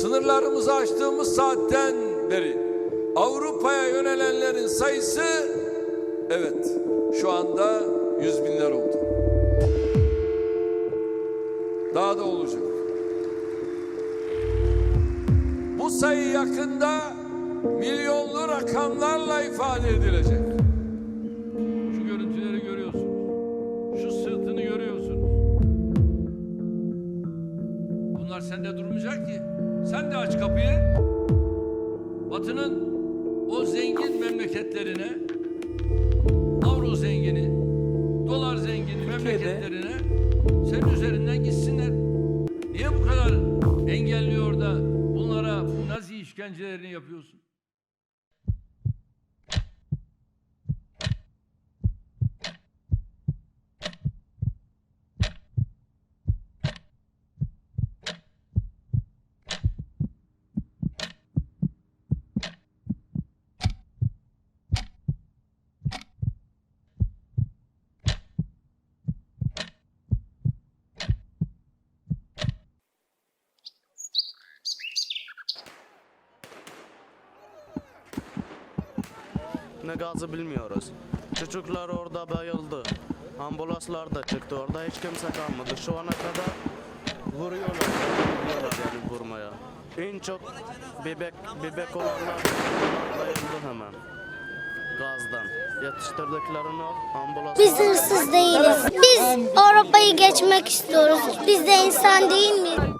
Sınırlarımızı açtığımız saatten beri Avrupa'ya yönelenlerin sayısı evet şu anda yüz binler oldu. Daha da olacak. Bu sayı yakında milyonlu rakamlarla ifade edilecek. Şu görüntüleri görüyorsunuz. Şu sırtını görüyorsunuz. Bunlar sende durmayacak ki. Sen de aç kapıyı. Batı'nın o zengin memleketlerine, avro zengini, dolar zengini memleketlerine senin üzerinden gitsinler. Niye bu kadar engelliyor da bunlara bu nazi işkencelerini yapıyorsun? Ne gazı bilmiyoruz. Çocuklar orada bayıldı. Ambulanslar da çıktı. Orada hiç kimse kalmadı. Şu ana kadar vuruyorlar. Vuruyorlar yani vurmaya. En çok bebek bebek olanlar bayıldı hemen. Gazdan. Yetiştirdiklerini ambulans... Biz hırsız değiliz. Biz Avrupa'yı geçmek istiyoruz. Biz de insan değil miyiz?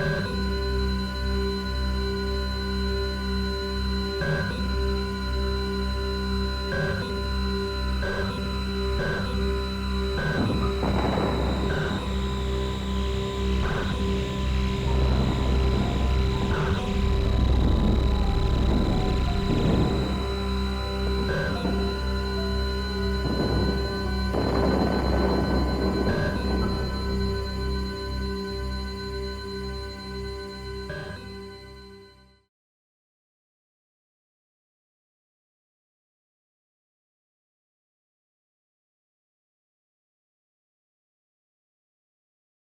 you